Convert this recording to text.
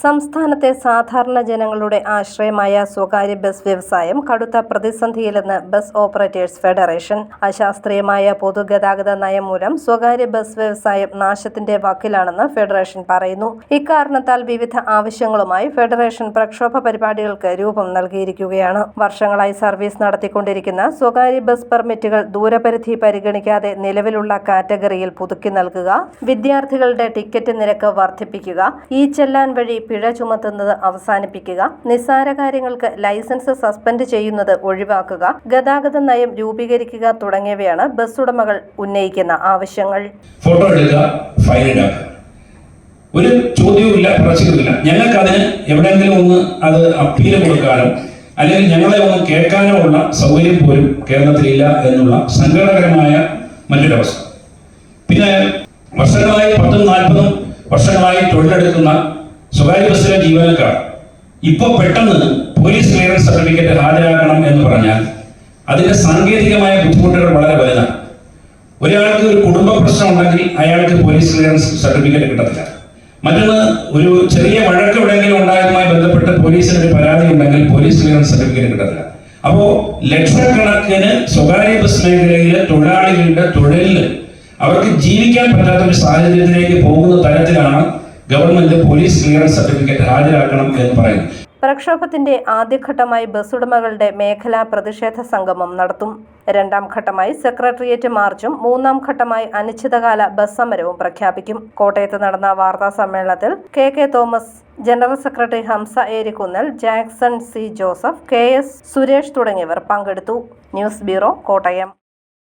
സംസ്ഥാനത്തെ സാധാരണ ജനങ്ങളുടെ ആശ്രയമായ സ്വകാര്യ ബസ് വ്യവസായം കടുത്ത പ്രതിസന്ധിയിലെന്ന് ബസ് ഓപ്പറേറ്റേഴ്സ് ഫെഡറേഷൻ. അശാസ്ത്രീയമായ പൊതുഗതാഗത നയം മൂലം സ്വകാര്യ ബസ് വ്യവസായം നാശത്തിന്റെ വക്കിലാണെന്ന് ഫെഡറേഷൻ പറയുന്നു. ഇക്കാരണത്താൽ വിവിധ ആവശ്യങ്ങളുമായി ഫെഡറേഷൻ പ്രക്ഷോഭ പരിപാടികൾക്ക് രൂപം നൽകിയിരിക്കുകയാണ്. വർഷങ്ങളായി സർവീസ് നടത്തിക്കൊണ്ടിരിക്കുന്ന സ്വകാര്യ ബസ് പെർമിറ്റുകൾ ദൂരപരിധി പരിഗണിക്കാതെ നിലവിലുള്ള കാറ്റഗറിയിൽ പുതുക്കി നൽകുക വിദ്യാർത്ഥികളുടെ ടിക്കറ്റ് നിരക്ക് വർദ്ധിപ്പിക്കുക ഈ ചെല്ലാൻ വഴി പിഴ ചുമത്തുന്നത് അവസാനിപ്പിക്കുക. നിസ്സാര കാര്യങ്ങൾക്ക് ലൈസൻസ് സസ്പെൻഡ് ചെയ്യുന്നത് ഒഴിവാക്കുക. ഗതാഗത നയം രൂപീകരിക്കുക തുടങ്ങിയവയാണ് ബസ് ഉടമകൾ ഉന്നയിക്കുന്ന ആവശ്യങ്ങൾ. ഫോട്ടോ എടുക്കുക ഫൈൻ ഒരു ചോദ്യവുമില്ല പ്രശ്നമില്ല ഞങ്ങൾക്ക് അതിന് എവിടെയെങ്കിലും ഒന്ന് അത് അപ്പീൽ കൊടുക്കാനോ അല്ലെങ്കിൽ ഞങ്ങളെ ഒന്ന് കേൾക്കാനോ ഉള്ള സൗകര്യം പോലും കേരളത്തിലില്ല എന്നുള്ള സങ്കടകരമായ മറ്റൊരവസ്ഥ പിന്നെ വർഷങ്ങളായി പത്തും നാൽപ്പതും വർഷങ്ങളായി തൊഴിലെടുക്കുന്ന സ്വകാര്യ ബസ്സിലെ ജീവനക്കാർ ഇപ്പോൾ പെട്ടെന്ന് പോലീസ് ക്ലിയറൻസ് സർട്ടിഫിക്കറ്റ് ഹാജരാക്കണം എന്ന് പറഞ്ഞാൽ അതിന്റെ സാങ്കേതികമായ ബുദ്ധിമുട്ടുകൾ വളരെ വലുതാണ്. ഒരാൾക്ക് ഒരു കുടുംബ പ്രശ്നം ഉണ്ടെങ്കിൽ അയാൾക്ക് പോലീസ് ക്ലിയറൻസ് സർട്ടിഫിക്കറ്റ് കിട്ടത്തില്ല. മറ്റൊന്ന് ഒരു ചെറിയ വഴക്ക് എവിടെയെങ്കിലും ഉണ്ടായതുമായി ബന്ധപ്പെട്ട് പോലീസിന് ഒരു പരാതി ഉണ്ടെങ്കിൽ പോലീസ് ക്ലിയറൻസ് സർട്ടിഫിക്കറ്റ് കിട്ടത്തില്ല. അപ്പോ ലക്ഷക്കണക്കിന് സ്വകാര്യ ബസ് മേഖലയിലെ തൊഴിലാളികളുടെ തൊഴിലിൽ അവർക്ക് ജീവിക്കാൻ പറ്റാത്ത ഒരു സാഹചര്യത്തിലേക്ക് പോകുന്ന തരത്തിലാണ് ഗവൺമെന്റ് പോലീസ് ക്ലിയറൻസ് സർട്ടിഫിക്കറ്റ് ഹാജരാക്കണം എന്ന് പറയുന്നു. പ്രക്ഷോഭത്തിന്റെ ആദ്യഘട്ടമായി ബസ് ഉടമകളുടെ മേഖലാ പ്രതിഷേധ സംഗമം നടത്തും. രണ്ടാം ഘട്ടമായി സെക്രട്ടേറിയറ്റ് മാർച്ചും മൂന്നാം ഘട്ടമായി അനിശ്ചിതകാല ബസ് സമരവും പ്രഖ്യാപിക്കും. കോട്ടയത്ത് നടന്ന വാർത്താ സമ്മേളനത്തിൽ K K Thomas general secretary Hamsa Erikkunnal Jackson C Joseph K S Suresh തുടങ്ങിയവർ പങ്കെടുത്തു. News bureau Kottayam.